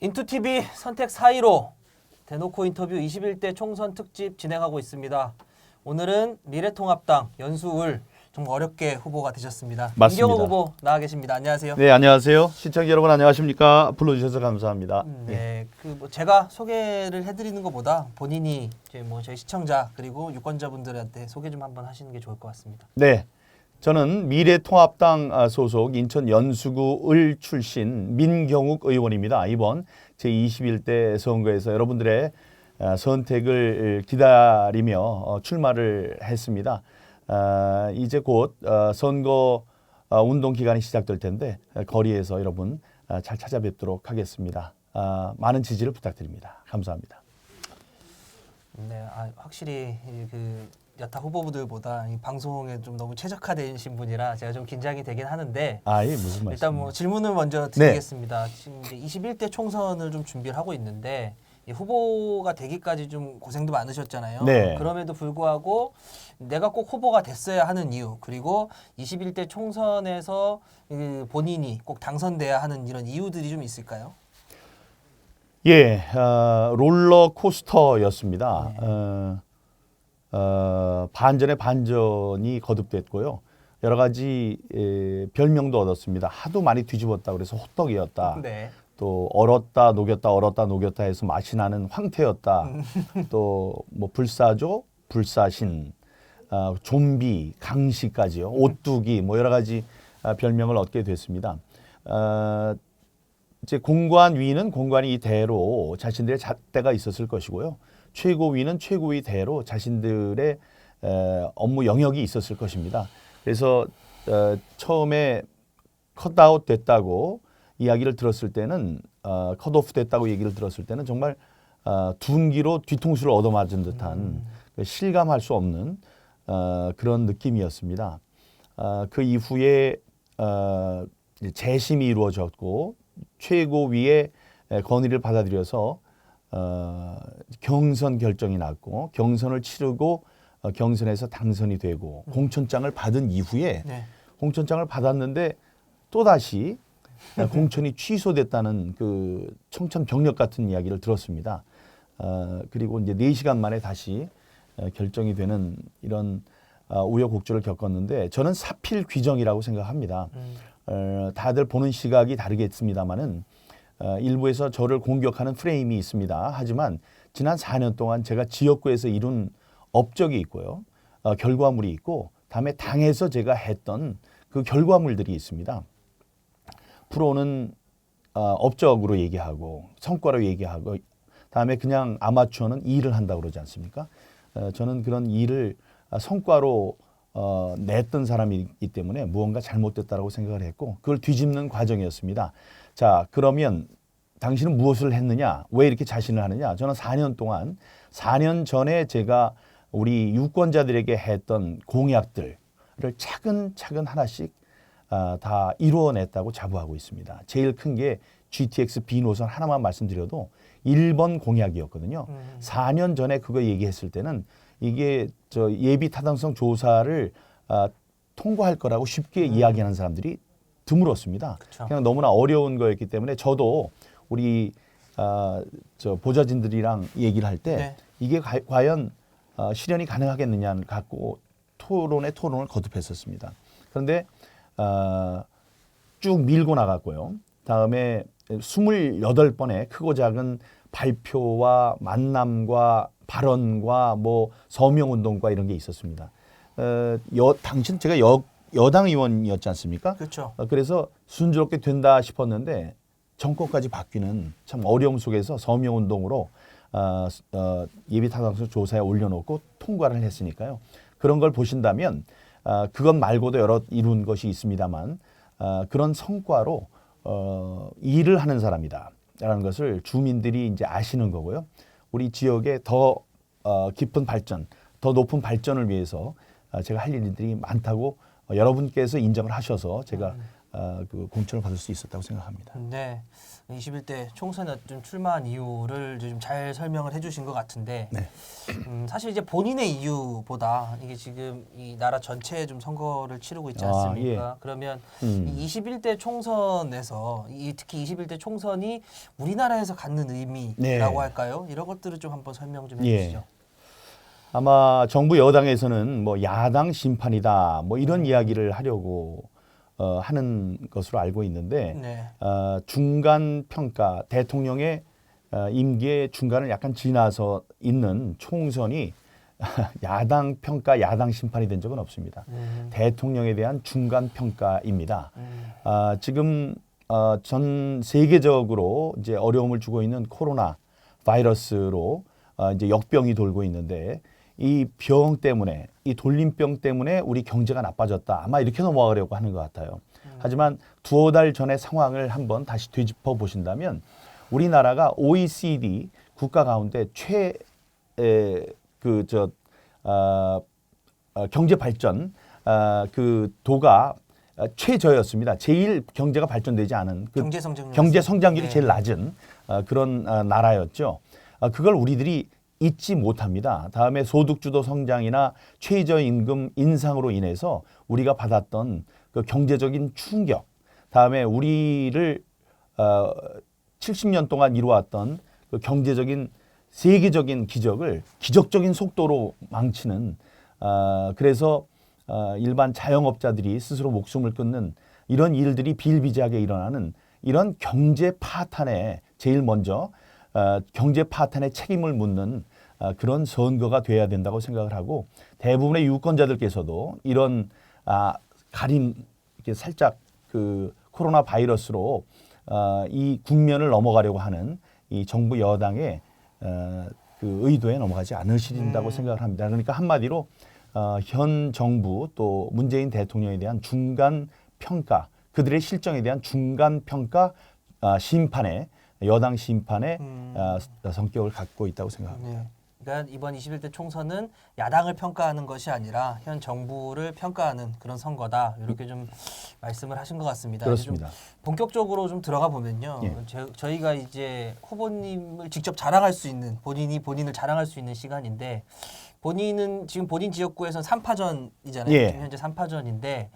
인투TV 선택 4.15 대놓고 인터뷰 21대 총선 특집 진행하고 있습니다. 오늘은 미래통합당 연수울 정말 어렵게 후보가 되셨습니다. 맞습니다. 이경호 후보 나와 계십니다. 안녕하세요. 네 안녕하세요 시청자 여러분 안녕하십니까 불러주셔서 감사합니다. 음, 네, 그 뭐 제가 소개를 해드리는 것보다 본인이 이제 뭐 저희 시청자 그리고 유권자분들한테 소개 좀 한번 하시는 게 좋을 것 같습니다. 네 저는 미래통합당 아, 소속 인천 연수구 을 출신 민경욱 의원입니다. 이번 제 21대 선거에서 여러분들의 아, 선택을 기다리며 어, 출마를 했습니다. 아, 이제 곧 어, 선거 어, 운동 기간이 시작될 텐데 어, 거리에서 여러분 아, 잘 찾아뵙도록 하겠습니다. 아, 많은 지지를 부탁드립니다. 감사합니다. 네, 아, 확실히 이그 여타 후보들보다 이 방송에 좀 너무 최적화되신 분이라 제가 좀 긴장이 되긴 하는데 아예 무슨 말씀? 일단 뭐 질문을 먼저 네. 드리겠습니다. 지금 이제 21대 총선을 좀 준비를 하고 있는데 이 후보가 되기까지 좀 고생도 많으셨잖아요. 네. 그럼에도 불구하고 내가 꼭 후보가 됐어야 하는 이유 그리고 21대 총선에서 그 본인이 꼭 당선돼야 하는 이런 이유들이 좀 있을까요? 예, 어, 롤러 코스터였습니다. 어, 어, 반전의 반전이 거듭됐고요. 여러 가지 에, 별명도 얻었습니다. 하도 많이 뒤집었다 그래서 호떡이었다. 네. 또 얼었다 녹였다 얼었다 녹였다 해서 맛이 나는 황태였다. 또 뭐 불사조, 불사신, 아, 좀비, 강시까지요. 오뚜기 뭐 여러 가지 아, 별명을 얻게 됐습니다. 아, 이제 공관 위는 공관위 대로 자신들의 잣대가 있었을 것이고요. 최고위는 최고위 대로 자신들의 에, 업무 영역이 있었을 것입니다. 그래서 어, 처음에 컷아웃 됐다고 이야기를 들었을 때는 어, 컷오프 됐다고 얘기를 들었을 때는 정말 어, 둔기로 뒤통수를 얻어맞은 듯한 그 실감할 수 없는 어, 그런 느낌이었습니다. 어, 그 이후에 어, 재심이 이루어졌고 최고위의 에, 건의를 받아들여서 어, 경선 결정이 났고 경선을 치르고 어, 경선에서 당선이 되고 공천장을 받은 이후에 네. 공천장을 받았는데 또 다시 공천이 취소됐다는 그 청천벽력 같은 이야기를 들었습니다. 어, 그리고 이제 4시간 만에 다시 어, 결정이 되는 이런 어, 우여곡절을 겪었는데 저는 사필 귀정이라고 생각합니다. 음. 어, 다들 보는 시각이 다르겠습니다만은 어, 일부에서 저를 공격하는 프레임이 있습니다. 하지만 지난 4년 동안 제가 지역구에서 이룬 업적이 있고요. 어, 결과물이 있고 다음에 당에서 제가 했던 그 결과물들이 있습니다. 프로는 어, 업적으로 얘기하고 성과로 얘기하고 다음에 그냥 아마추어는 일을 한다고 그러지 않습니까? 어, 저는 그런 일을 아, 성과로 어, 냈던 사람이기 때문에 무언가 잘못됐다라고 생각을 했고 그걸 뒤집는 과정이었습니다. 자 그러면 당신은 무엇을 했느냐? 왜 이렇게 자신을 하느냐? 저는 4년 동안 4년 전에 제가 우리 유권자들에게 했던 공약들을 차근차근 하나씩 아, 다 이루어냈다고 자부하고 있습니다. 제일 큰 게 GTX B 노선 하나만 말씀드려도 1번 공약이었거든요. 음. 4년 전에 그거 얘기했을 때는 이게 저 예비 타당성 조사를 아, 통과할 거라고 쉽게 이야기하는 사람들이 드물었습니다. 그쵸. 그냥 너무나 어려운 거였기 때문에 저도 우리 아, 저 보좌진들이랑 얘기를 할 때 네. 이게 가- 과연 어, 실현이 가능하겠느냐를 갖고 토론에 토론을 거듭했었습니다. 그런데 어, 쭉 밀고 나갔고요. 다음에 28번의 크고 작은 발표와 만남과 발언과 뭐 서명 운동과 이런 게 있었습니다. 어, 여, 당신 제가 여, 여당 의원이었지 않습니까? 그렇죠. 어, 그래서 순조롭게 된다 싶었는데 정권까지 바뀌는 참 어려움 속에서 서명 운동으로 어, 어, 예비 타당성 조사에 올려놓고 통과를 했으니까요. 그런 걸 보신다면 어, 그것 말고도 여러 이룬 것이 있습니다만 어, 그런 성과로 어, 일을 하는 사람이다라는 것을 주민들이 이제 아시는 거고요. 우리 지역의 더 어, 깊은 발전, 더 높은 발전을 위해서 어, 제가 할 일들이 많다고 어, 여러분께서 인정을 하셔서 제가 어, 그 공천을 받을 수 있었다고 생각합니다. 네. 21대 총선에 좀 출마한 이유를 좀 잘 설명을 해주신 것 같은데 네. 음, 사실 이제 본인의 이유보다 이게 지금 이 나라 전체에 좀 선거를 치르고 있지 아, 않습니까? 그러면 음. 이 21대 총선에서 이 특히 21대 총선이 우리나라에서 갖는 의미라고 네. 할까요? 이런 것들을 좀 한번 설명 좀 예. 해주시죠. 아마 정부 여당에서는 뭐 야당 심판이다 뭐 이런 이야기를 하려고 어, 하는 것으로 알고 있는데 네. 어, 중간 평가 대통령의 어, 임기의 중간을 약간 지나서 있는 총선이 야당 평가 야당 심판이 된 적은 없습니다. 음, 대통령에 대한 중간 평가입니다. 음, 아, 지금 어, 전 세계적으로 이제 어려움을 주고 있는 코로나 바이러스로 어, 이제 역병이 돌고 있는데 이 병 때문에 이 돌림병 때문에 우리 경제가 나빠졌다 아마 이렇게 넘어가려고 하는 것 같아요. 하지만 두어 달 전의 상황을 한번 다시 되짚어 보신다면 우리나라가 OECD 국가 가운데 최 그저 어, 어, 경제 발전 어, 그 도가 어, 최저였습니다. 제일 경제가 발전되지 않은 그 경제 성장률 경제 성장률이 네. 제일 낮은 어, 그런 어, 나라였죠. 어, 그걸 우리들이 잊지 못합니다. 다음에 소득주도 성장이나 최저임금 인상으로 인해서 우리가 받았던 그 경제적인 충격, 다음에 우리를 어, 70년 동안 이루어왔던 그 경제적인 세계적인 기적을 기적적인 속도로 망치는 어, 그래서 어, 일반 자영업자들이 스스로 목숨을 끊는 이런 일들이 비일비재하게 일어나는 이런 경제 파탄에 제일 먼저 어, 경제 파탄에 책임을 묻는 어, 그런 선거가 돼야 된다고 생각을 하고 대부분의 유권자들께서도 이런 아, 가림 이렇게 살짝 그 코로나 바이러스로 어, 이 국면을 넘어가려고 하는 이 정부 여당의 어, 그 의도에 넘어가지 않으신다고 음. 생각을 합니다. 그러니까 한마디로 어, 현 정부 또 문재인 대통령에 대한 중간 평가, 그들의 실정에 대한 중간 평가 아, 심판에 여당 심판의 음. 아, 성격을 갖고 있다고 생각합니다. 네. 그러니까 이번 21대 총선은 야당을 평가하는 것이 아니라 현 정부를 평가하는 그런 선거다. 이렇게 좀 말씀을 하신 것 같습니다. 이제 좀 그렇습니다. 본격적으로 좀 들어가 보면요. 예. 제- 저희가 이제 후보님을 직접 자랑할 수 있는 본인이 본인을 자랑할 수 있는 시간인데 본인은 지금 본인 지역구에서는 3파전이잖아요. 예. 지금 현재 3파전인데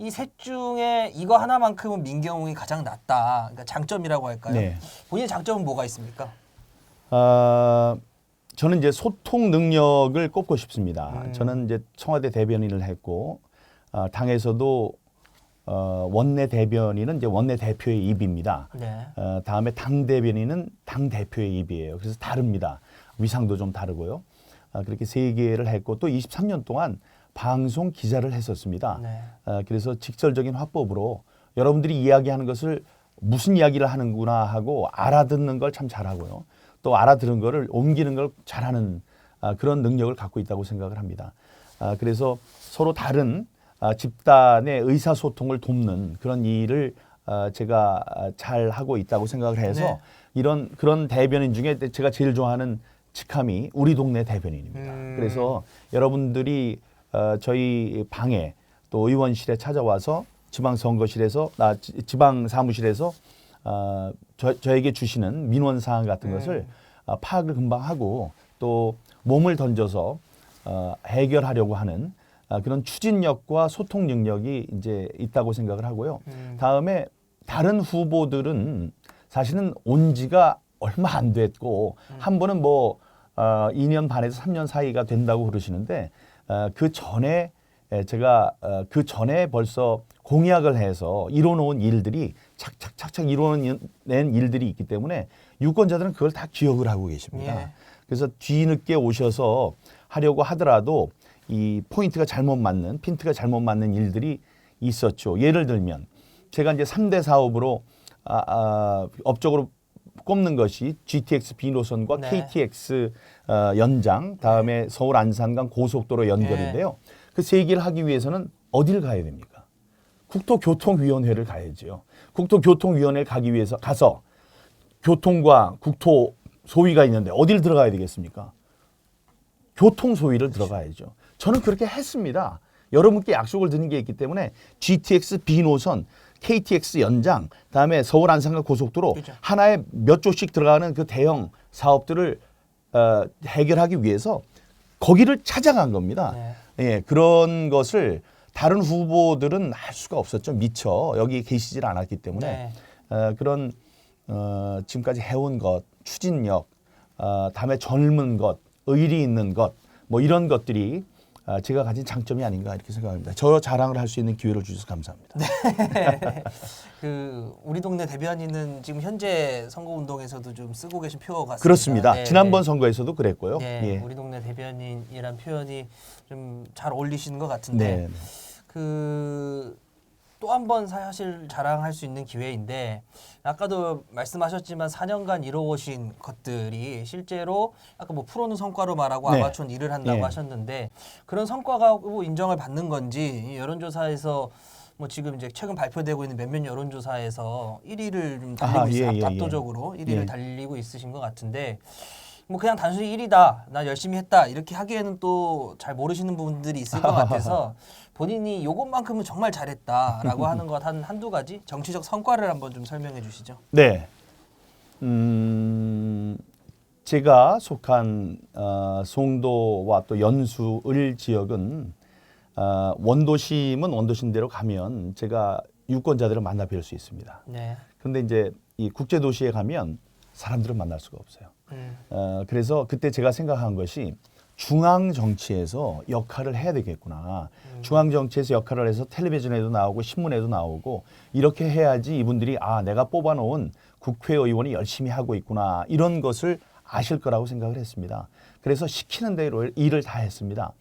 이 셋 중에 이거 하나만큼은 민경욱이 가장 낫다. 그러니까 장점이라고 할까요? 네. 본인의 장점은 뭐가 있습니까? 아, 저는 이제 소통 능력을 꼽고 싶습니다. 음. 저는 이제 청와대 대변인을 했고 아, 당에서도 어, 원내 대변인은 이제 원내 대표의 입입니다. 네. 어, 다음에 당 대변인은 당 대표의 입이에요. 그래서 다릅니다. 위상도 좀 다르고요. 아, 그렇게 세 개를 했고 또 23년 동안 방송 기자를 했었습니다. 네. 아, 그래서 직설적인 화법으로 여러분들이 이야기하는 것을 무슨 이야기를 하는구나 하고 알아듣는 걸 참 잘하고요. 또 알아들은 거를 옮기는 걸 잘하는 아, 그런 능력을 갖고 있다고 생각을 합니다. 아, 그래서 서로 다른 아, 집단의 의사소통을 돕는 그런 일을 아, 제가 아, 잘 하고 있다고 생각을 해서 네. 이런 그런 대변인 중에 제가 제일 좋아하는 직함이 우리 동네 대변인입니다. 음. 그래서 여러분들이 어, 저희 방에 또 의원실에 찾아와서 지방선거실에서 나 지- 지방 사무실에서 어, 저, 저에게 주시는 민원 사항 같은 음. 것을 어, 파악을 금방 하고 또 몸을 던져서 어, 해결하려고 하는 아, 그런 추진력과 소통 능력이 이제 있다고 생각을 하고요. 음. 다음에 다른 후보들은 사실은 온 지가 얼마 안 됐고 한 번은 뭐 어, 2년 반에서 3년 사이가 된다고 그러시는데 어, 그 전에 에, 제가 어, 그 전에 벌써 공약을 해서 이뤄놓은 일들이 착착착착 이뤄낸 일들이 있기 때문에 유권자들은 그걸 다 기억을 하고 계십니다. 예. 그래서 뒤늦게 오셔서 하려고 하더라도 이 포인트가 잘못 맞는 핀트가 잘못 맞는 일들이 있었죠. 예를 들면 제가 이제 3대 사업으로 아, 아, 업적으로 꼽는 것이 GTX B 노선과 네. KTX 어, 연장, 다음에 서울 안산간 고속도로 연결인데요. 그 세 개를 하기 위해서는 어디를 가야 됩니까? 국토교통위원회를 가야죠. 국토교통위원회를 가기 위해서 가서 교통과 국토 소위가 있는데 어디를 들어가야 되겠습니까? 교통 소위를 들어가야죠. 저는 그렇게 했습니다. 여러분께 약속을 드린 게 있기 때문에 GTX B 노선 KTX 연장, 다음에 서울 안산간 고속도로 그죠. 하나에 몇 조씩 들어가는 그 대형 사업들을 어, 해결하기 위해서 거기를 찾아간 겁니다. 네. 예, 그런 것을 다른 후보들은 할 수가 없었죠. 미처 여기 계시질 않았기 때문에 네. 어, 그런 어, 지금까지 해온 것, 추진력, 어, 다음에 젊은 것, 의리 있는 것, 뭐 이런 것들이 어, 제가 가진 장점이 아닌가 이렇게 생각합니다. 저 자랑을 할 수 있는 기회를 주셔서 감사합니다. 그 우리 동네 대변인은 지금 현재 선거 운동에서도 좀 쓰고 계신 표 같습니다. 그렇습니다. 네, 지난번 네. 선거에서도 그랬고요. 네, 예. 우리 동네 대변인이란 표현이 좀 잘 어울리시는 것 같은데 네. 그 또 한 번 사실 자랑할 수 있는 기회인데 아까도 말씀하셨지만 4년간 이뤄오신 것들이 실제로 아까 뭐 프로는 성과로 말하고 네. 아마추어는 일을 한다고 예. 하셨는데 그런 성과가 뭐 인정을 받는 건지 이 여론조사에서 뭐 지금 이제 최근 발표되고 있는 몇몇 여론조사에서 1위를 좀 달리고 아, 있어요. 예, 예, 예. 압도적으로 1위를 예. 달리고 있으신 것 같은데 뭐 그냥 단순히 1위다, 나 열심히 했다 이렇게 하기에는 또 잘 모르시는 부분들이 있을 것 같아서 본인이 요것만큼은 정말 잘했다라고 하는 것 한 한두 가지 정치적 성과를 한번 좀 설명해 주시죠. 네. 음, 제가 속한 어, 송도와 또 연수 을 지역은 어, 원도심은 원도심대로 가면 제가 유권자들을 만나 뵐 수 있습니다. 네. 근데 이제 이 국제 도시에 가면 사람들을 만날 수가 없어요. 음. 어, 그래서 그때 제가 생각한 것이 중앙 정치에서 역할을 해야 되겠구나. 중앙 정치에서 역할을 해서 텔레비전에도 나오고 신문에도 나오고 이렇게 해야지 이분들이 아 내가 뽑아놓은 국회의원이 열심히 하고 있구나 이런 것을 아실 거라고 생각을 했습니다. 그래서 시키는 대로 일을 다 했습니다.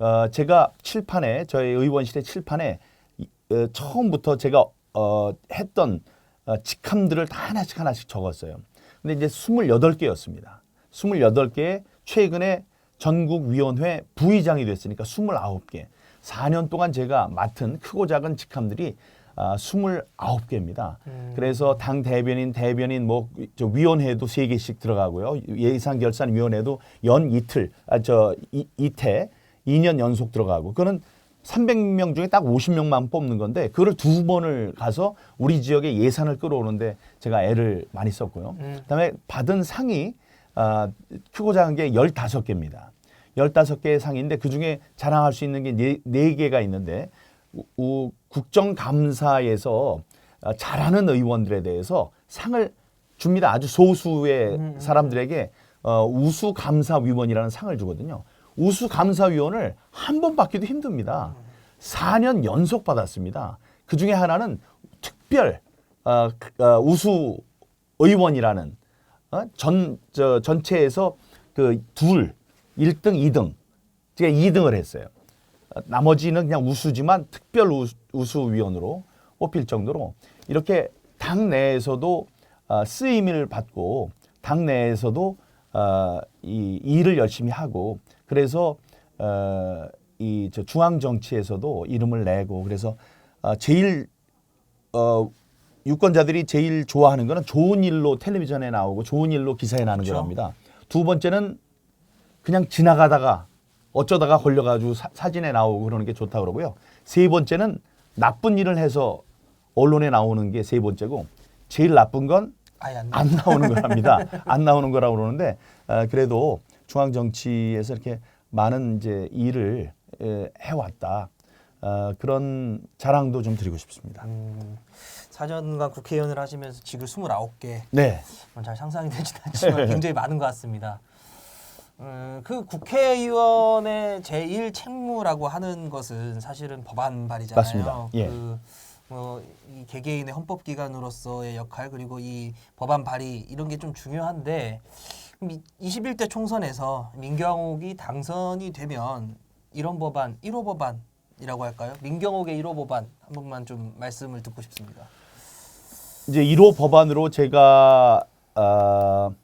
어, 제가 칠판에 저희 의원실의 칠판에 이- 어, 처음부터 제가 어, 했던 어, 직함들을 다 하나씩 하나씩 적었어요. 근데 이제 28개였습니다. 28개 최근에 전국위원회 부의장이 됐으니까 29개. 4년 동안 제가 맡은 크고 작은 직함들이 아, 29개입니다. 음. 그래서 당 대변인, 대변인 뭐 저 위원회도 세 개씩 들어가고요. 예산 결산 위원회도 연 이틀, 아, 저 이, 이태 2년 연속 들어가고 그거는 300명 중에 딱 50명만 뽑는 건데 그거를 두 번을 가서 우리 지역의 예산을 끌어오는데 제가 애를 많이 썼고요. 음. 그다음에 받은 상이 아, 크고 작은 게 15개입니다. 15개의 상인데 그중에 자랑할 수 있는 게 네, 네 개가 있는데 우, 우, 국정감사에서 아, 잘하는 의원들에 대해서 상을 줍니다. 아주 소수의 음, 음. 사람들에게 어, 우수감사위원이라는 상을 주거든요. 우수감사위원을 한 번 받기도 힘듭니다. 4년 연속 받았습니다. 그 중에 하나는 특별 어, 그, 어, 우수 의원이라는 어? 전, 저, 전체에서 그 둘, 1등, 2등. 제가 2등을 했어요. 어, 나머지는 그냥 우수지만 특별 우수, 우수위원으로 뽑힐 정도로 이렇게 당 내에서도 어, 쓰임을 받고 당 내에서도 어, 이 일을 열심히 하고 그래서 어, 이저 중앙 정치에서도 이름을 내고 그래서 어, 제일 어, 유권자들이 제일 좋아하는 거는 좋은 일로 텔레비전에 나오고 좋은 일로 기사에 나는 그렇죠. 겁니다. 두 번째는 그냥 지나가다가 어쩌다가 걸려가지고 사, 사진에 나오고 그러는 게 좋다 그러고요. 세 번째는 나쁜 일을 해서 언론에 나오는 게 세 번째고 제일 나쁜 건 안 안 나오는 거랍니다. 안 나오는 거라고 그러는데 어, 그래도 중앙 정치에서 이렇게 많은 이제 일을 에, 해왔다. 어, 그런 자랑도 좀 드리고 싶습니다. 음, 4년간 국회의원을 하시면서 직을 29개 네, 잘 상상이 되진 않지만 굉장히 많은 것 같습니다. 음, 그 국회의원의 제1 책무라고 하는 것은 사실은 법안 발의잖아요. 맞습니다. 예. 그, 뭐, 이 개개인의 헌법기관으로서의 역할 그리고 이 법안 발의 이런 게 좀 중요한데 그럼 이 21대 총선에서 민경욱이 당선이 되면 이런 법안 1호 법안이라고 할까요? 민경욱의 1호 법안 한 번만 좀 말씀을 듣고 싶습니다. 이제 1호 법안으로 제가 어,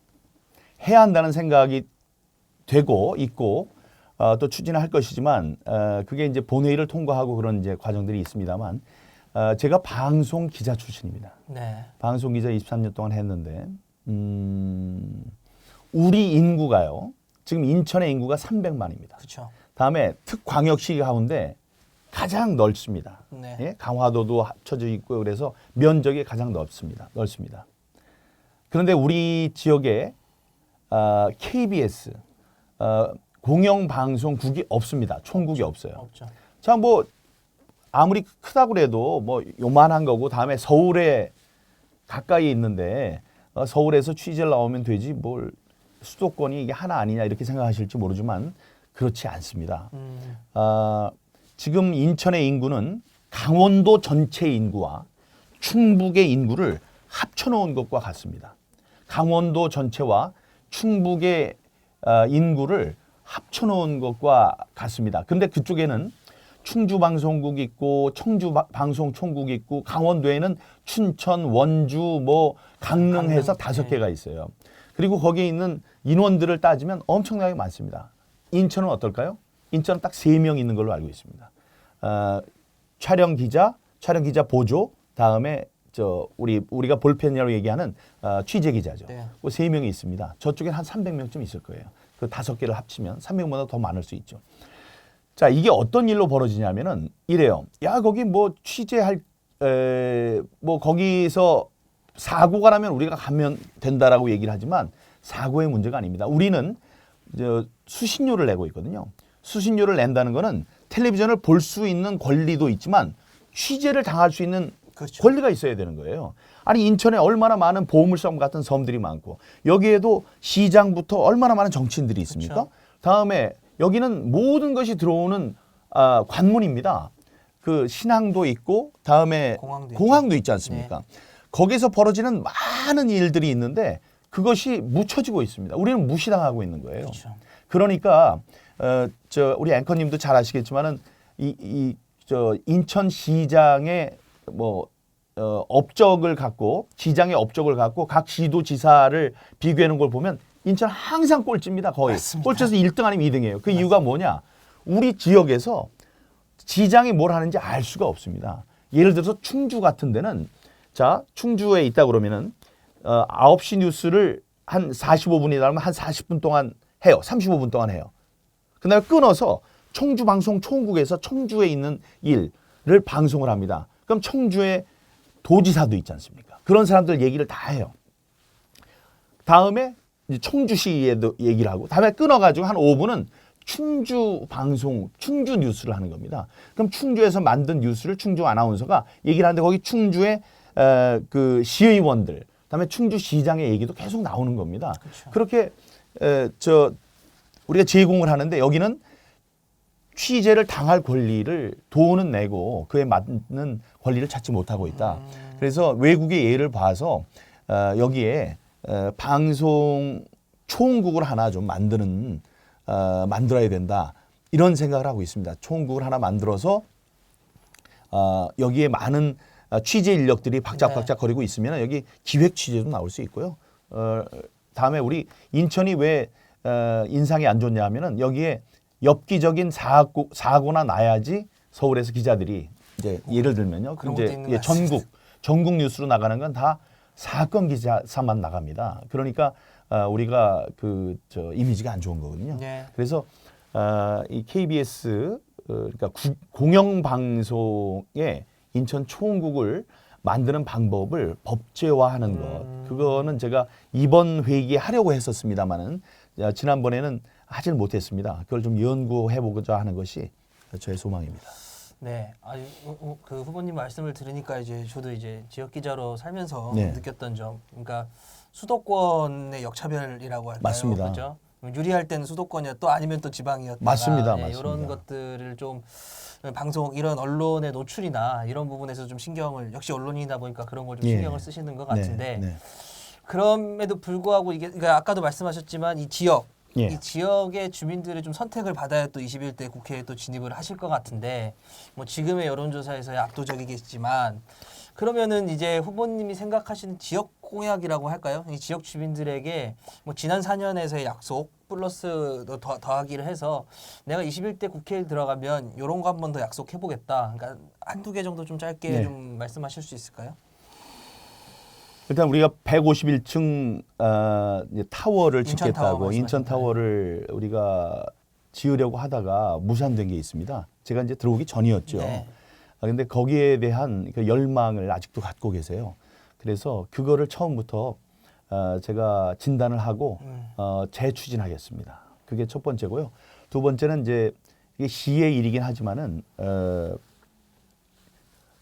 해야 한다는 생각이 되고 있고 어, 또 추진을 할 것이지만 어, 그게 이제 본회의를 통과하고 그런 이제 과정들이 있습니다만 어, 제가 방송 기자 출신입니다. 네. 방송 기자 23년 동안 했는데 음, 우리 인구가요. 지금 인천의 인구가 300만입니다. 그렇죠. 다음에 특광역시 가운데 가장 넓습니다. 네. 예? 강화도도 합쳐져 있고 그래서 면적이 가장 넓습니다. 넓습니다. 그런데 우리 지역에 어, KBS 어, 공영방송국이 없습니다. 총국이 없어요. 없죠. 자, 뭐 아무리 크다고 그래도 뭐 요만한 거고 다음에 서울에 가까이 있는데 어, 서울에서 취재를 나오면 되지 뭘 수도권이 이게 하나 아니냐 이렇게 생각하실지 모르지만 그렇지 않습니다. 음, 아, 지금 인천의 인구는 강원도 전체 인구와 충북의 인구를 합쳐놓은 것과 같습니다. 강원도 전체와 충북의 아, 인구를 합쳐놓은 것과 같습니다. 근데 그쪽에는 충주 방송국 있고 청주 바- 방송 총국 있고 강원도에는 춘천, 원주, 뭐 강릉 해서 다섯 네. 개가 있어요. 그리고 거기에 있는 인원들을 따지면 엄청나게 많습니다. 인천은 어떨까요? 인천은 딱 세 명 있는 걸로 알고 있습니다. 어, 촬영 기자, 촬영 기자 보조, 다음에 저 우리 우리가 볼펜이라고 얘기하는 어, 취재 기자죠. 네. 그세 명이 있습니다. 저쪽엔 한 300명쯤 있을 거예요. 그 다섯 개를 합치면 300명보다 더 많을 수 있죠. 자, 이게 어떤 일로 벌어지냐면은 이래요. 야, 거기 뭐 취재할 에, 뭐 거기서 사고가 나면 우리가 가면 된다라고 얘기를 하지만 사고의 문제가 아닙니다. 우리는 저 수신료를 내고 있거든요. 수신료를 낸다는 거는 텔레비전을 볼 수 있는 권리도 있지만 취재를 당할 수 있는 그렇죠. 권리가 있어야 되는 거예요. 아니 인천에 얼마나 많은 보물섬 같은 섬들이 많고 여기에도 시장부터 얼마나 많은 정치인들이 있습니까? 그렇죠. 다음에 여기는 모든 것이 들어오는 아, 관문입니다. 그 신항도 있고 다음에 공항도 공항도 있지 않습니까? 거기서 벌어지는 많은 일들이 있는데 그것이 묻혀지고 있습니다. 우리는 무시당하고 있는 거예요. 그렇죠. 그러니까 어, 저 우리 앵커님도 잘 아시겠지만은 이 이 저 인천 시장의 뭐 어, 업적을 갖고 시장의 업적을 갖고 각 시도 지사를 비교하는 걸 보면 인천 항상 꼴찌입니다 거의 맞습니다. 꼴찌에서 1등 아니면 2등이에요. 그 이유가 뭐냐? 우리 지역에서 시장이 뭘 하는지 알 수가 없습니다. 예를 들어서 충주 같은 데는 자 충주에 있다 그러면은 어, 9시 뉴스를 한 45분이다 그러면 한 40분 동안 해요. 35분 동안 해요. 그다음에 끊어서 청주 방송 총국에서 청주에 있는 일을 방송을 합니다. 그럼 청주에 도지사도 있지 않습니까? 그런 사람들 얘기를 다 해요. 다음에 청주시에도 얘기를 하고 다음에 끊어가지고 한 5분은 충주 방송, 충주 뉴스를 하는 겁니다. 그럼 충주에서 만든 뉴스를 충주 아나운서가 얘기를 하는데 거기 충주의 에, 그 시의원들, 그다음에 충주시장의 얘기도 계속 나오는 겁니다. 그렇게 에, 저 우리가 제공을 하는데 여기는 취재를 당할 권리를 돈은 내고 그에 맞는 권리를 찾지 못하고 있다. 그래서 외국의 예를 봐서 어, 여기에 어, 방송 총국을 하나 좀 만드는 어, 만들어야 된다 이런 생각을 하고 있습니다. 총국을 하나 만들어서 어, 여기에 많은 어, 취재 인력들이 박짝박짝 거리고 있으면 여기 기획 취재도 나올 수 있고요. 어, 다음에 우리 인천이 왜 어, 인상이 안 좋냐 하면은 여기에 엽기적인 사고, 사고나 나야지 서울에서 기자들이 이제 예를 들면요. 그런 이제 예. 전국 전국 뉴스로 나가는 건 다 사건 기자사만 나갑니다. 그러니까 어, 우리가 그 저 이미지가 안 좋은 거거든요. 네. 그래서 어, 이 KBS 어, 그러니까 구- 공영 방송의 인천 초원국을 만드는 방법을 법제화하는 음. 것 그거는 제가 이번 회기에 하려고 했었습니다마는 지난번에는 하질 못했습니다. 그걸 좀 연구해 보고자 하는 것이 저의 소망입니다. 네, 아주 그 후보님 말씀을 들으니까 이제 저도 이제 지역 기자로 살면서 네. 느꼈던 점, 그러니까 수도권의 역차별이라고 할까요? 맞습니다. 그죠? 유리할 때는 수도권이었 또 아니면 또 지방이었다. 맞습니다, 이런 맞습니다. 것들을 좀 방송 이런 언론의 노출이나 이런 부분에서 좀 신경을 역시 언론이다 보니까 그런 걸좀 예. 신경을 쓰시는 것 같은데 네, 네. 그럼에도 불구하고 이게 그러니까 아까도 말씀하셨지만 이 지역 예. 이 지역의 주민들의 좀 선택을 받아야 또 21대 국회에 또 진입을 하실 것 같은데 뭐 지금의 여론조사에서의 압도적이겠지만 그러면은 이제 후보님이 생각하시는 지역 공약이라고 할까요? 이 지역 주민들에게 뭐 지난 4년에서의 약속 플러스 더 더하기를 해서 내가 21대 국회에 들어가면 이런 거 한 번 더 약속해 보겠다. 그러니까 한두 개 정도 좀 짧게 네. 좀 말씀하실 수 있을까요? 일단 우리가 151층 어, 이제 타워를 인천 짓겠다고 타워 인천? 타워를 우리가 지으려고 하다가 무산된 게 있습니다. 제가 이제 들어오기 전이었죠. 네. 아, 근데 거기에 대한 그 열망을 아직도 갖고 계세요. 그래서 그거를 처음부터 어, 제가 진단을 하고 음. 어, 재추진하겠습니다. 그게 첫 번째고요. 두 번째는 이제 이게 시의 일이긴 하지만은 어,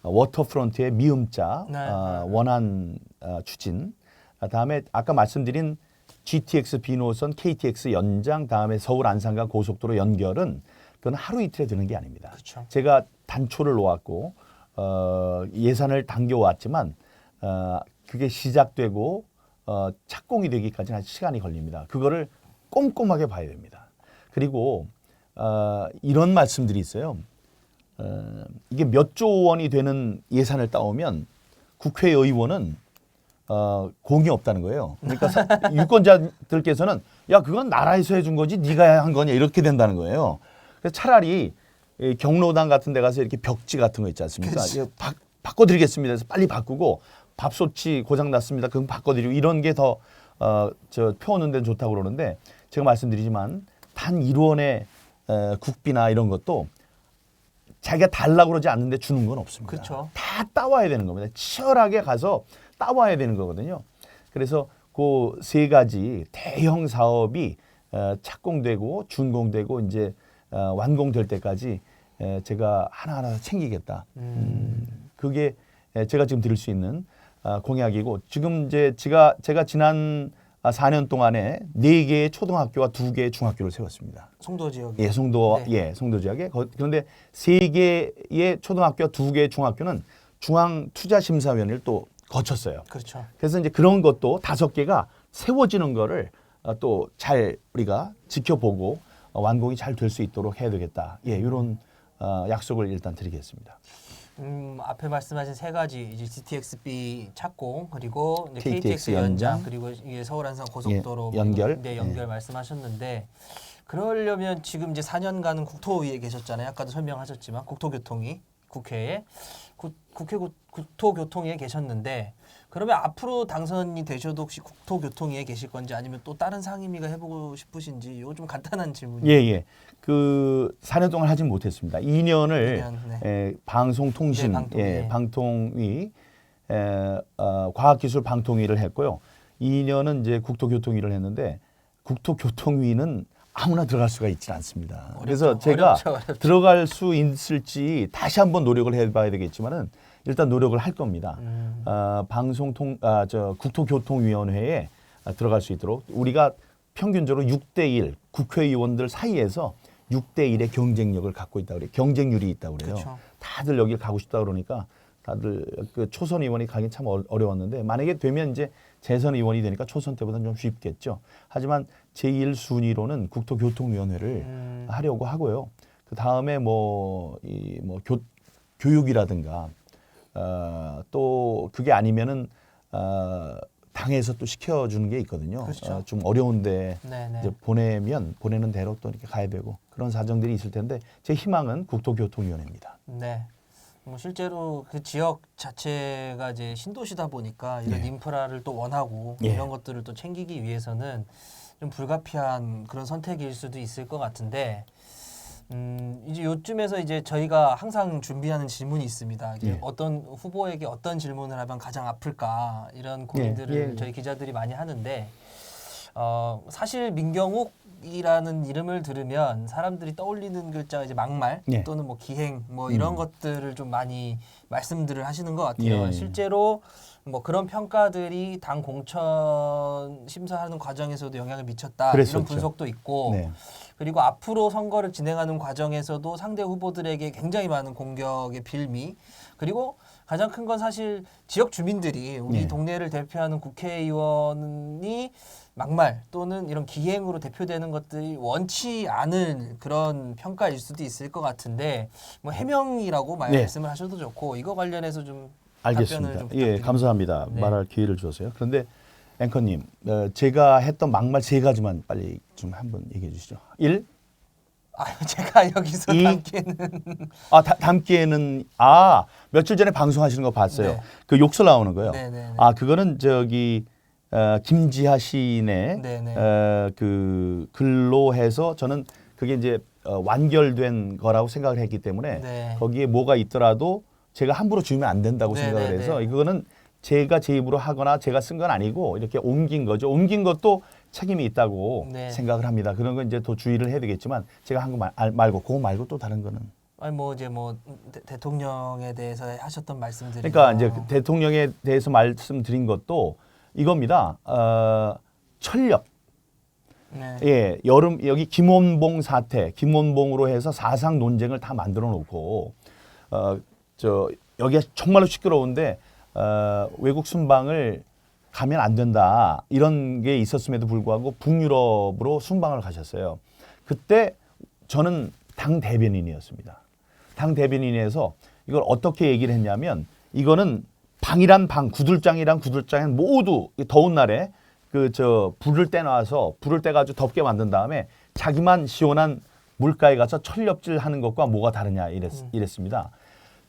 워터프론트의 미음자 네, 어, 네, 네. 원안 어, 추진. 아, 다음에 아까 말씀드린 GTX 비노선 KTX 연장 다음에 서울 안산간 고속도로 연결은 그건 하루 이틀에 되는 게 아닙니다. 그렇죠. 제가 단초를 놓았고 어, 예산을 당겨 왔지만 어, 그게 시작되고 어, 착공이 되기까지는 아직 시간이 걸립니다. 그거를 꼼꼼하게 봐야 됩니다. 그리고 어, 이런 말씀들이 있어요. 어, 이게 몇 조 원이 되는 예산을 따오면 국회의원은 어, 공이 없다는 거예요. 그러니까 사- 유권자들께서는 야 그건 나라에서 해준 거지 네가 한 거냐 이렇게 된다는 거예요. 그래서 차라리 이 경로당 같은 데 가서 이렇게 벽지 같은 거 있지 않습니까? 바, 바꿔드리겠습니다. 그래서 빨리 바꾸고 밥솥이 고장 났습니다. 그럼 바꿔드리고 이런 게 더 어, 저 표오는 데는 좋다고 그러는데 제가 말씀드리지만 단 1원의 에, 국비나 이런 것도 자기가 달라고 그러지 않는데 주는 건 없습니다. 그쵸. 다 따와야 되는 겁니다. 치열하게 가서 따와야 되는 거거든요. 그래서 그 세 가지 대형 사업이 어, 착공되고 준공되고 이제 어, 완공될 때까지 에, 제가 하나하나 챙기겠다. 음, 그게 에, 제가 지금 드릴 수 있는 아, 공약이고 지금 이제 제가 제가 지난 아, 4년 동안에 네 개의 초등학교와 두 개의 중학교를 세웠습니다. 송도 지역에. 예, 송도 네. 예, 송도 지역에 거- 그런데 세 개의 초등학교, 두 개의 중학교는 중앙 투자 심사위원회를 또 거쳤어요. 그렇죠. 그래서 이제 그런 것도 다섯 개가 세워지는 거를 어, 또잘 우리가 지켜보고 어, 완공이 잘 될 수 있도록 해야 되겠다. 예, 이런 어, 약속을 일단 드리겠습니다. 음, 앞에 말씀하신 세 가지 이제 GTX-B 착공 그리고 이제 KTX, KTX 연장, 연장, 그리고 이게 서울 안산 고속도로 예, 연결. 네, 연결 말씀하셨는데 그러려면 지금 이제 4년간은 국토위에 계셨잖아요. 아까도 설명하셨지만 국토교통위 국회에 구, 국회 구, 국토교통위에 계셨는데 그러면 앞으로 당선이 되셔도 혹시 국토교통위에 계실 건지 아니면 또 다른 상임위가 해보고 싶으신지 이거 좀 간단한 질문이에요. 예, 예. 그 4년 동안 하진 못했습니다. 2년을 2년, 네. 에, 방송통신, 네, 방통위. 예, 방통위, 에, 어, 과학기술 방통위를 했고요. 2년은 이제 국토교통위를 했는데 국토교통위는 아무나 들어갈 수가 있지 않습니다. 그래서 어렵죠. 제가 어렵죠, 어렵죠. 들어갈 수 있을지 다시 한번 노력을 해봐야 되겠지만은 일단 노력을 할 겁니다. 음. 어, 방송통 아 저 국토교통위원회에 아, 들어갈 수 있도록 우리가 평균적으로 6대 1 국회의원들 사이에서 6대 1의 경쟁력을 갖고 있다 그래요. 경쟁률이 있다 그래요. 그쵸. 다들 여기 가고 싶다 그러니까 다들 그 초선 의원이 가긴 참 어- 어려웠는데 만약에 되면 이제 재선 의원이 되니까 초선 때보다는 좀 쉽겠죠. 하지만 제1 순위로는 국토교통위원회를 음. 하려고 하고요. 그 다음에 뭐이뭐 교육이라든가 어, 또 그게 아니면은 어, 당에서 또 시켜주는 게 있거든요. 그렇죠. 어, 좀 어려운데 네네. 이제 보내면 보내는 대로 또 이렇게 가야 되고 그런 사정들이 있을 텐데 제 희망은 국토교통위원회입니다. 네. 뭐 실제로 그 지역 자체가 이제 신도시다 보니까 이런 예. 인프라를 또 원하고 예. 이런 것들을 또 챙기기 위해서는 좀 불가피한 그런 선택일 수도 있을 것 같은데 음, 이제 요쯤에서 이제 저희가 항상 준비하는 질문이 있습니다. 이제 예. 어떤 후보에게 어떤 질문을 하면 가장 아플까 이런 고민들을 예, 예. 저희 기자들이 많이 하는데 어, 사실 민경욱이라는 이름을 들으면 사람들이 떠올리는 글자가 이제 막말 예. 또는 뭐 기행 뭐 이런 음. 것들을 좀 많이 말씀들을 하시는 것 같아요. 예. 실제로 뭐 그런 평가들이 당 공천 심사하는 과정에서도 영향을 미쳤다 그랬었죠. 이런 분석도 있고 네. 그리고 앞으로 선거를 진행하는 과정에서도 상대 후보들에게 굉장히 많은 공격의 빌미 그리고 가장 큰 건 사실 지역 주민들이 우리 네. 동네를 대표하는 국회의원이 막말 또는 이런 기행으로 대표되는 것들이 원치 않을 그런 평가일 수도 있을 것 같은데 뭐 해명이라고 네. 말씀을 하셔도 좋고 이거 관련해서 좀 알겠습니다. 답변을 좀 예. 감사합니다. 네. 말할 기회를 주셨어요. 그런데 앵커님, 어, 제가 했던 막말 세 가지만 빨리 좀 한번 얘기해 주시죠. 1. 아유 제가 여기서 이- 담기는 아, 다, 담기에는 아, 며칠 전에 방송하시는 거 봤어요. 네. 그 욕설 나오는 거요. 네 네 네. 아, 그거는 저기 어, 김지하 시인의 네 네. 어, 그 글로 해서 저는 그게 이제 어, 완결된 거라고 생각을 했기 때문에 네. 거기에 뭐가 있더라도 제가 함부로 주면 안 된다고 네, 생각을 네, 해서 네. 이거는 제가 제 입으로 하거나 제가 쓴 건 아니고 이렇게 옮긴 거죠. 옮긴 것도 책임이 있다고 네. 생각을 합니다. 그런 건 이제 더 주의를 해야 되겠지만 제가 한 거 말고 그거 말고 또 다른 거는 아니 뭐 이제 뭐 대, 대통령에 대해서 하셨던 말씀들이 그러니까 이제 그 대통령에 대해서 말씀드린 것도 이겁니다. 어, 철렵. 네. 예, 여름 여기 김원봉 사태, 김원봉으로 해서 사상 논쟁을 다 만들어 놓고 어, 저 여기가 정말로 시끄러운데 어, 외국 순방을 가면 안 된다 이런 게 있었음에도 불구하고 북유럽으로 순방을 가셨어요. 그때 저는 당 대변인이었습니다. 당 대변인에서 이걸 어떻게 얘기를 했냐면 이거는 방이란 방, 구들장이란 구들장은 모두 이 더운 날에 그 저 불을 떼놔서 불을 떼가지고 덥게 만든 다음에 자기만 시원한 물가에 가서 철렵질 하는 것과 뭐가 다르냐 이랬, 이랬습니다.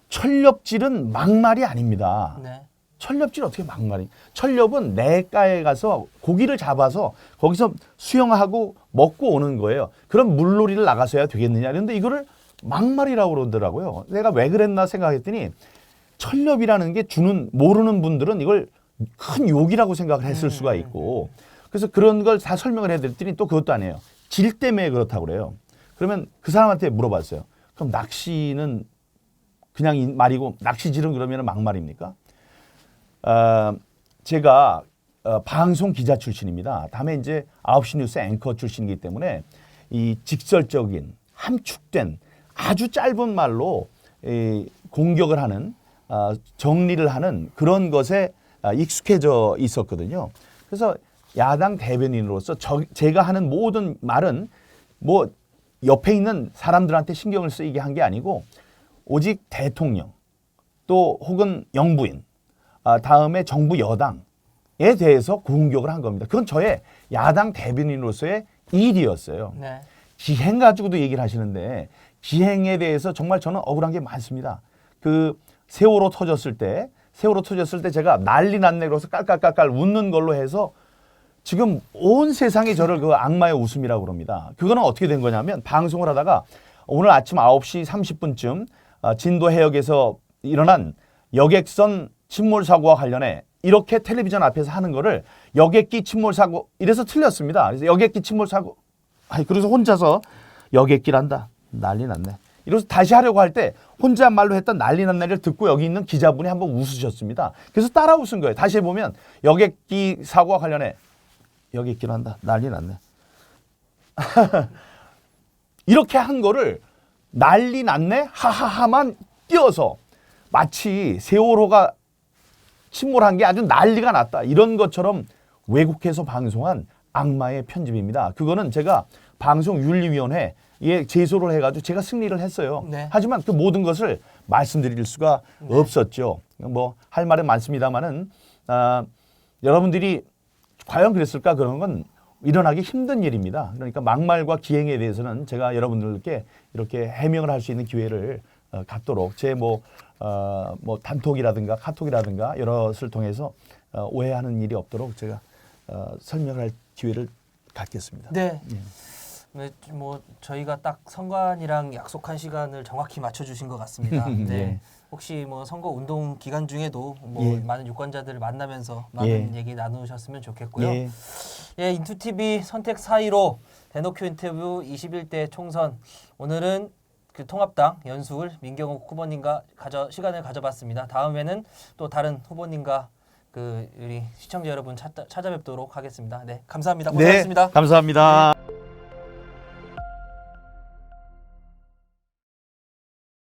철렵질은 막말이 아닙니다. 네. 철렵질 어떻게 막말이? 철렵은 내가에 가서 고기를 잡아서 거기서 수영하고 먹고 오는 거예요. 그럼 물놀이를 나가서야 되겠느냐? 그런데 이거를 막말이라고 그러더라고요. 내가 왜 그랬나 생각했더니 철렵이라는 게 주는 모르는 분들은 이걸 큰 욕이라고 생각을 했을 수가 있고 그래서 그런 걸 다 설명을 해드렸더니 또 그것도 아니에요. 질 때문에 그렇다고 그래요. 그러면 그 사람한테 물어봤어요. 그럼 낚시는 그냥 이- 말이고 낚시질은 그러면 막말입니까? 어, 제가 어, 방송 기자 출신입니다. 다음에 이제 9시 뉴스 앵커 출신이기 때문에 이 직설적인 함축된 아주 짧은 말로 이 공격을 하는 아, 정리를 하는 그런 것에 아, 익숙해져 있었거든요. 그래서 야당 대변인으로서 저, 제가 하는 모든 말은 뭐 옆에 있는 사람들한테 신경을 쓰이게 한 게 아니고 오직 대통령 또 혹은 영부인 아, 다음에 정부 여당에 대해서 공격을 한 겁니다. 그건 저의 야당 대변인으로서의 일이었어요. 네. 기행 가지고도 얘기를 하시는데 기행에 대해서 정말 저는 억울한 게 많습니다. 그 세월호 터졌을 때 세월호 터졌을 때 제가 난리 났네 그래서 깔깔깔깔 웃는 걸로 해서 지금 온 세상이 저를 그 악마의 웃음이라고 그럽니다. 그거는 어떻게 된 거냐면 방송을 하다가 오늘 아침 9시 30분쯤 아, 진도 해역에서 일어난 여객선 침몰 사고와 관련해 이렇게 텔레비전 앞에서 하는 거를 여객기 침몰 사고 이래서 틀렸습니다. 그래서 여객기 침몰 사고 아니 그래서 혼자서 여객기란다 난리 났네. 이래서 다시 하려고 할 때 혼자 말로 했던 난리 났네를 듣고 여기 있는 기자분이 한번 웃으셨습니다. 그래서 따라 웃은 거예요. 다시 해보면 여객기 사고와 관련해 여객기로 한다 난리 났네. 이렇게 한 거를 난리 났네 하하하만 띄어서 마치 세월호가 침몰한 게 아주 난리가 났다 이런 것처럼 왜곡해서 방송한 악마의 편집입니다. 그거는 제가 방송윤리위원회에 제소를 해가지고 제가 승리를 했어요. 네. 하지만 그 모든 것을 말씀드릴 수가 없었죠. 뭐 할 말은 많습니다만은 아, 여러분들이 과연 그랬을까 그런 건 일어나기 힘든 일입니다. 그러니까 막말과 기행에 대해서는 제가 여러분들께 이렇게 해명을 할 수 있는 기회를 어, 갖도록 제뭐 어, 뭐 단톡이라든가 카톡이라든가 여럿을 통해서 어, 오해하는 일이 없도록 제가 어, 설명을 할 기회를 갖겠습니다. 네. 예. 네, 뭐 저희가 딱 선관이랑 약속한 시간을 정확히 맞춰주신 것 같습니다. 네. 예. 혹시 뭐 선거 운동 기간 중에도 뭐 예. 많은 유권자들을 만나면서 많은 예. 얘기 나누셨으면 좋겠고요. 예. 예, 인투TV 선택 4위로 대놓고 인터뷰 21대 총선 오늘은 그 통합당 연수울 민경욱 후보님과 가져 시간을 가져봤습니다. 다음에는 또 다른 후보님과 그 우리 시청자 여러분 찾, 찾아뵙도록 하겠습니다. 네, 감사합니다. 고생하셨습니다. 네, 감사합니다.